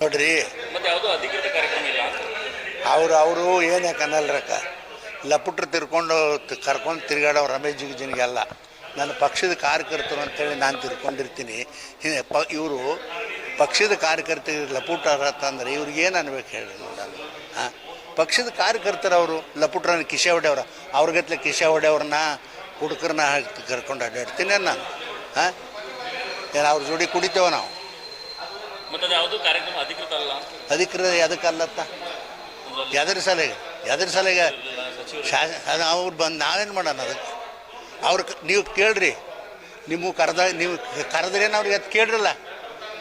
ನೋಡ್ರಿ. ಅವರು ಅವರು ಏನೇ ಕನ್ನಲ್ರಕ್ಕ ಲಪುಟ್ರು ತಿರ್ಕೊಂಡು ಕರ್ಕೊಂಡು ತಿರ್ಗಾಡೋ ರಮೇಶ್ ಜಿಗಜಿನಿಗೆಲ್ಲ ನನ್ನ ಪಕ್ಷದ ಕಾರ್ಯಕರ್ತರು ಅಂತೇಳಿ ನಾನು ತಿರ್ಕೊಂಡಿರ್ತೀನಿ. ಪ ಇವರು ಪಕ್ಷದ ಕಾರ್ಯಕರ್ತರು ಲಪುಟ ಅಂತಂದ್ರೆ ಇವ್ರಿಗೆ ಏನು ಅನ್ಬೇಕು ಹೇಳಿ ನೋಡೋಣ. ಹಾಂ? ಪಕ್ಷದ ಕಾರ್ಯಕರ್ತರು ಅವರು ಲಪುಟ್ರನ್ನ ಕಿಶೆ ಹೊಡೆಯವ್ರ ಅವ್ರಿಗತ್ಲೆ ಕಿಶೆ ಹೊಡೆಯವ್ರನ್ನ ಹುಡುಗರನ್ನ ಕರ್ಕೊಂಡು ಅಡ್ಡಾಡ್ತೀನಿ ನಾನು ಹಾಂ? ಏನು ಅವ್ರ ಜೋಡಿ ಕುಡಿತೇವೆ ನಾವು? ಕಾರ್ಯಕ್ರಮ ಅಧಿಕೃತ ಅಲ್ಲ? ಅಧಿಕೃತ ಎದಕ್ಕಲ್ಲತ್ತ ಅದ್ರಲ್ಲಿ ಎದ್ರ ಸಲಿಗೆ ಎದ್ರ ಸಲಿಗೆ ಸಚಿವರು. ಶಾ ಅದು ಅವ್ರು ಬಂದು ನಾವೇನು ಮಾಡೋಣ ಅದಕ್ಕೆ? ಅವ್ರು ನೀವು ಕೇಳ್ರಿ. ನಿಮ್ಮ ಕರೆದ ನೀವು ಕರೆದ್ರೇನು ಅವ್ರಿಗೆ ಅದು ಕೇಳ್ರಲ್ಲ.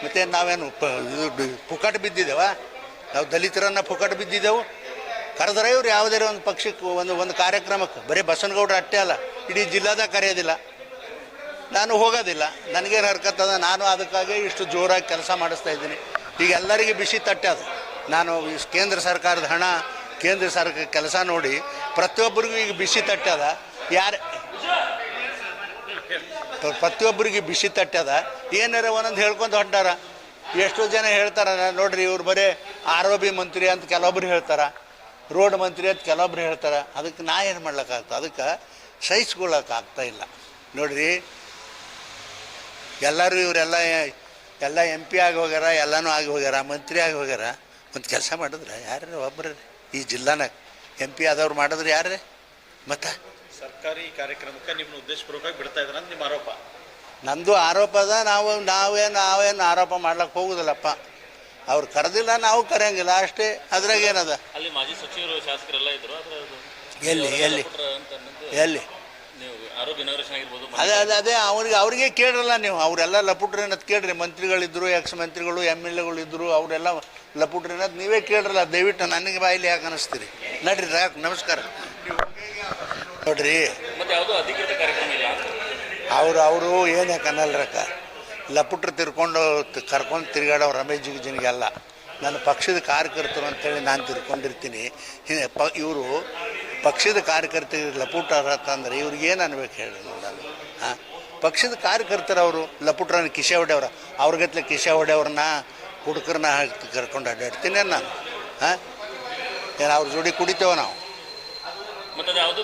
ಮತ್ತೆ ನಾವೇನು ಪ ಇದು ಡ್- ಪುಕಾಟ ಬಿದ್ದಿದ್ದೇವ ನಾವು ದಲಿತರನ್ನ ಪುಕಾಟ ಬಿದ್ದಿದ್ದೆವು ಕರೆದ್ರೆ ಇವ್ರು ಯಾವುದೇ ಒಂದು ಪಕ್ಷಕ್ಕೆ ಒಂದು ಒಂದು ಕಾರ್ಯಕ್ರಮಕ್ಕೆ. ಬರೀ ಬಸವನಗೌಡ್ರು ಅಷ್ಟೇ ಅಲ್ಲ. ಇಡೀ ಜಿಲ್ಲಾದಾಗ ಕರೆಯೋದಿಲ್ಲ. ನಾನು ಹೋಗೋದಿಲ್ಲ. ನನಗೇನು ಹರ್ಕತ್ತದ ನಾನು ಅದಕ್ಕಾಗಿ ಇಷ್ಟು ಜೋರಾಗಿ ಕೆಲಸ ಮಾಡಿಸ್ತಾ ಇದ್ದೀನಿ. ಈಗ ಎಲ್ಲರಿಗೆ ಬಿಸಿ ತಟ್ಟದು ನಾನು ಕೇಂದ್ರ ಸರ್ಕಾರದ ಹಣ, ಕೇಂದ್ರ ಸರ್ಕಾರ ಕೆಲಸ ನೋಡಿ ಪ್ರತಿಯೊಬ್ಬರಿಗೂ ಈಗ ಬಿಸಿ ತಟ್ಟದ ಯಾರು ಪ್ರ- ಪ್ರತಿಯೊಬ್ಬರಿಗೆ ಬಿಸಿ ತಟ್ಟದ ಏನಾರ ಒಂದೊಂದು ಹೇಳ್ಕೊಂಡು ಹೊಂಟಾರ. ಎಷ್ಟೋ ಜನ ಹೇಳ್ತಾರ, ನೋಡ್ರಿ ಇವ್ರು ಬರೀ ಆರೋಗ್ಯ ಮಂತ್ರಿ ಅಂತ ಕೆಲವೊಬ್ರು ಹೇಳ್ತಾರ. ರೋಡ್ ಮಂತ್ರಿ ಅಂತ ಕೆಲವೊಬ್ರು ಹೇಳ್ತಾರ. ಅದಕ್ಕೆ ನಾ ಏನು ಮಾಡ್ಲಿಕ್ಕಾಗ್ತದೆ ಅದಕ್ಕೆ ಸಹಿಸ್ಕೊಳ್ಳೋಕೆ ಆಗ್ತಾ ಇಲ್ಲ. ನೋಡ್ರಿ ಎಲ್ಲರೂ ಇವರೆಲ್ಲ ಎಲ್ಲ ಎಂ ಪಿ ಆಗಿ ಹೋಗ್ಯಾರ ಎಲ್ಲನೂ ಆಗಿ ಹೋಗ್ಯಾರ ಮಂತ್ರಿ ಆಗಿ ಹೋಗ್ಯಾರ. ಒಂದು ಕೆಲಸ ಮಾಡಿದ್ರೆ ಯಾರು ಒಬ್ಬರು ಈ ಜಿಲ್ಲಾನಾಗ ಎಂ ಪಿ ಆದವ್ರು ಮಾಡಿದ್ರೆ ಯಾರೇ ಮತ್ತೆ? ಸರ್ಕಾರಿ ಕಾರ್ಯಕ್ರಮಕ್ಕೆ ನಿಮ್ಮ ಉದ್ದೇಶಪೂರ್ವಕವಾಗಿ ಬಿಡ್ತಾ ಇದ್ರ ನಿಮ್ಮ ಆರೋಪ. ನಂದು ಆರೋಪ ಅದ ನಾವು ನಾವೇನು ನಾವೇನು ಆರೋಪ ಮಾಡ್ಲಿಕ್ಕೆ ಹೋಗುದಿಲ್ಲಪ್ಪ. ಅವ್ರು ಕರೆದಿಲ್ಲ ನಾವು ಕರೆಯಂಗಿಲ್ಲ ಅಷ್ಟೇ. ಅದ್ರಾಗ ಏನದ? ಅಲ್ಲಿ ಮಾಜಿ ಸಚಿವರು ಶಾಸಕರೆಲ್ಲ ಇದ್ರು ಎಲ್ಲಿ ಎಲ್ಲಿ? ಎಲ್ಲಿ? ಅದೇ ಅದೇ ಅದೇ ಅವ್ರಿಗೆ ಅವ್ರಿಗೆ ಕೇಳ್ರಲ್ಲ ನೀವು. ಅವರೆಲ್ಲ ಲಪುಟ್ರಿ ಅನ್ನೋದು ಕೇಳ್ರಿ. ಮಂತ್ರಿಗಳಿದ್ರು ಎಕ್ಸ್ ಮಂತ್ರಿಗಳು ಎಂ ಎಲ್ ಎಗಳು ಇದ್ರು ಅವರೆಲ್ಲ ಲಪುಟ್ರಿ ಅನ್ನೋದು ನೀವೇ ಕೇಳ್ರಲ್ಲ. ದಯವಿಟ್ಟು ನನಗೆ ಬಾಯಿಲಿ ಯಾಕೆ ಅನಿಸ್ತೀರಿ? ನಡ್ರಿ ರಾಕ್ ನಮಸ್ಕಾರ. ನೋಡ್ರಿ. ಅವರು ಅವರು ಏನೇ ಕನ್ನಲ್ರಕ್ಕ ಲಪುಟ್ರು ತಿರ್ಕೊಂಡು ಕರ್ಕೊಂಡು ತಿರ್ಗಾಡೋ ರಮೇಶ್ ಜಿಗಜಿನಿಗೆಲ್ಲ. ನನ್ನ ಪಕ್ಷದ ಕಾರ್ಯಕರ್ತರು ಅಂತೇಳಿ ನಾನು ತಿರ್ಕೊಂಡಿರ್ತೀನಿ. ಪ ಇವರು ಪಕ್ಷದ ಕಾರ್ಯಕರ್ತರಿಗೆ ಲಪುಟ ಅಂತಂದ್ರೆ ಇವ್ರಿಗೆ ಏನು ಅನ್ಬೇಕು ಹೇಳಿ ನೋಡಲ್ಲ ಹಾಂ? ಪಕ್ಷದ ಕಾರ್ಯಕರ್ತರು ಅವರು ಲಪುಟ್ರನ್ನ ಕಿಶೆ ಹೊಡೆಯವ್ರ ಅವ್ರಿಗತ್ಲೆ ಕಿಶೆ ಹೊಡೆಯವ್ರನ್ನ ಹುಡುಗರನ್ನ ಕರ್ಕೊಂಡು ಅಡ್ಡಾಡ್ತೀನಿ ನಾನು. ಹಾಂ? ಏನು ಅವ್ರ ಜೋಡಿ ಕುಡಿತೇವೆ ನಾವು?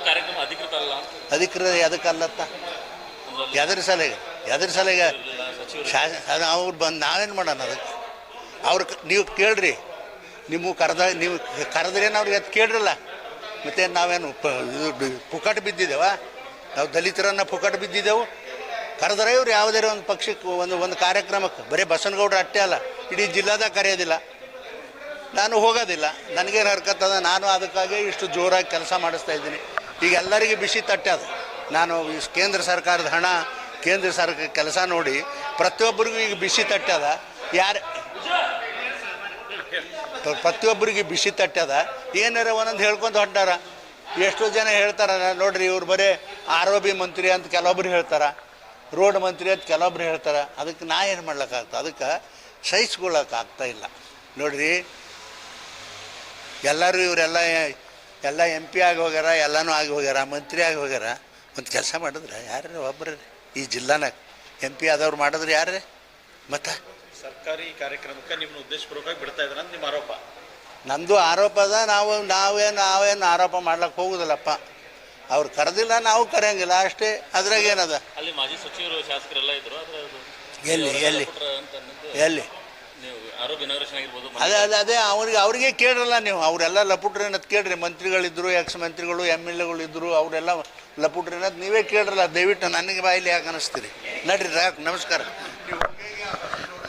ಕಾರ್ಯಕ್ರಮ ಅಧಿಕೃತ ಅಲ್ಲ? ಅಧಿಕೃತ ಎದಕ್ಕಲ್ಲತ್ತ ಅದ್ರಲ್ಲಿ ಎದ್ರ ಸಲಿಗೆ ಎದ್ರ ಸಲಿಗೆ ಶಾಸ ಅವ್ರು ಬಂದು ನಾವೇನು ಮಾಡೋಣ ಅದಕ್ಕೆ? ಅವ್ರು ನೀವು ಕೇಳ್ರಿ. ನಿಮ್ಮ ಕರೆದ ನೀವು ಕರೆದ್ರೇನು ಅವ್ರಿಗೆ ಅದು ಕೇಳ್ರಲ್ಲ? ಮತ್ತೆ ನಾವೇನು ಪ ಇದು ಪುಕಾಟ ಬಿದ್ದಿದ್ದೇವ ನಾವು ದಲಿತರನ್ನ ಪುಕಾಟ ಬಿದ್ದಿದ್ದೆವು ಕರೆದ್ರೆ ಇವ್ರು ಯಾವುದೇ ಒಂದು ಪಕ್ಷಕ್ಕೆ ಒಂದು ಒಂದು ಕಾರ್ಯಕ್ರಮಕ್ಕೆ. ಬರೀ ಬಸವನಗೌಡ್ರು ಅಟ್ಟೆ ಅಲ್ಲ, ಇಡೀ ಜಿಲ್ಲಾದಾಗ ಕರೆಯೋದಿಲ್ಲ. ನಾನು ಹೋಗೋದಿಲ್ಲ. ನನಗೇನು ಹರ್ಕತ್ತದ ನಾನು ಅದಕ್ಕಾಗಿ ಇಷ್ಟು ಜೋರಾಗಿ ಕೆಲಸ ಮಾಡಿಸ್ತಾ ಇದ್ದೀನಿ. ಈಗ ಎಲ್ಲರಿಗೆ ಬಿಸಿ ತಟ್ಟದ ನಾನು ಕೇಂದ್ರ ಸರ್ಕಾರದ ಹಣ, ಕೇಂದ್ರ ಸರ್ಕಾರ ಕೆಲಸ ನೋಡಿ ಪ್ರತಿಯೊಬ್ಬರಿಗೂ ಈಗ ಬಿಸಿ ತಟ್ಟದ ಯಾರು ಪ್ರತಿಯೊಬ್ಬರಿಗೆ ಬಿಸಿ ತಟ್ಟದ ಏನಾರ ಒಂದೊಂದು ಹೇಳ್ಕೊಂಡು ಹೊಂಟಾರ. ಎಷ್ಟೋ ಜನ ಹೇಳ್ತಾರ, ನೋಡ್ರಿ ಇವ್ರು ಬರೀ ಆರ್ ಒ ಬಿ ಮಂತ್ರಿ ಅಂತ ಕೆಲವೊಬ್ರು ಹೇಳ್ತಾರ. ರೋಡ್ ಮಂತ್ರಿ ಅಂತ ಕೆಲವೊಬ್ರು ಹೇಳ್ತಾರ. ಅದಕ್ಕೆ ನಾ ಏನು ಮಾಡ್ಲಿಕ್ಕಾಗ್ತದೆ ಅದಕ್ಕೆ ಸಹಿಸ್ಕೊಳ್ಳೋಕ್ಕಾಗ್ತಾ ಇಲ್ಲ. ನೋಡ್ರಿ, ಎಲ್ಲರೂ ಇವರೆಲ್ಲ ಎಲ್ಲ ಎಂ ಪಿ ಆಗಿ ಹೋಗ್ಯಾರ, ಎಲ್ಲನೂ ಆಗಿ ಹೋಗ್ಯಾರ, ಮಂತ್ರಿ ಆಗಿ ಹೋಗ್ಯಾರ. ಒಂದು ಕೆಲಸ ಮಾಡಿದ್ರೆ ಯಾರು ಒಬ್ಬರು ಈ ಜಿಲ್ಲಾನ ಎಂ ಪಿ ಆದವ್ರು ಮಾಡಿದ್ರೆ ಯಾರೇ ಮತ್ತು? ಸರ್ಕಾರಿ ಕಾರ್ಯಕ್ರಮಕ್ಕೆ ನಿಮ್ಮನ್ನು ಉದ್ದೇಶಪೂರ್ವಕವಾಗಿ ಬಿಡ್ತಾ ಇದ್ದಾರೆ ಅಂತ ನಿಮ್ಮ ಆರೋಪ. ನಂದು ಆರೋಪ ಅದ ನಾವು ನಾವೇನು ನಾವೇನು ಆರೋಪ ಮಾಡ್ಲಿಕ್ಕೆ ಹೋಗುದಿಲ್ಲಪ್ಪ. ಅವ್ರು ಕರೆದಿಲ್ಲ ನಾವು ಕರೆಯಂಗಿಲ್ಲ ಅಷ್ಟೇ. ಅದ್ರಾಗ ಏನದ? ಅಲ್ಲಿ ಮಾಜಿ ಸಚಿವರು ಶಾಸಕರೆಲ್ಲ ಇದ್ರು ಆದ್ರೆ ಅದು ಎಲ್ಲಿ ಎಲ್ಲಿ? ಪುಟ್ರ ಅಂತ ಅನ್ನೋದು ಎಲ್ಲಿ? ನೀವು ಆರೋಗ್ಯ ಇನಾಗ್ರೇಷನ್ ಆಗಿರ್ಬೋದು ಅದೇ ಅದೇ ಅದೇ ಅವ್ರಿಗೆ ಅವ್ರಿಗೆ ಕೇಳ್ರಲ್ಲ ನೀವು. ಅವರೆಲ್ಲ ಲಪುಟ್ರಿ ಅನ್ನೋದು ಕೇಳ್ರಿ. ಮಂತ್ರಿಗಳಿದ್ರು ಎಕ್ಸ್ ಮಂತ್ರಿಗಳು ಎಂ ಎಲ್ ಎಗಳು ಇದ್ರು ಅವರೆಲ್ಲ ಲಪುಟ್ರಿ ಅನ್ನೋದು ನೀವೇ ಕೇಳ್ರಲ್ಲ. ದಯವಿಟ್ಟು ನನಗೆ ಬಾಯಿಲಿ ಯಾಕೆ ಅನಿಸ್ತೀರಿ? ನಡ್ರಿ ರಾಕ್ ನಮಸ್ಕಾರ.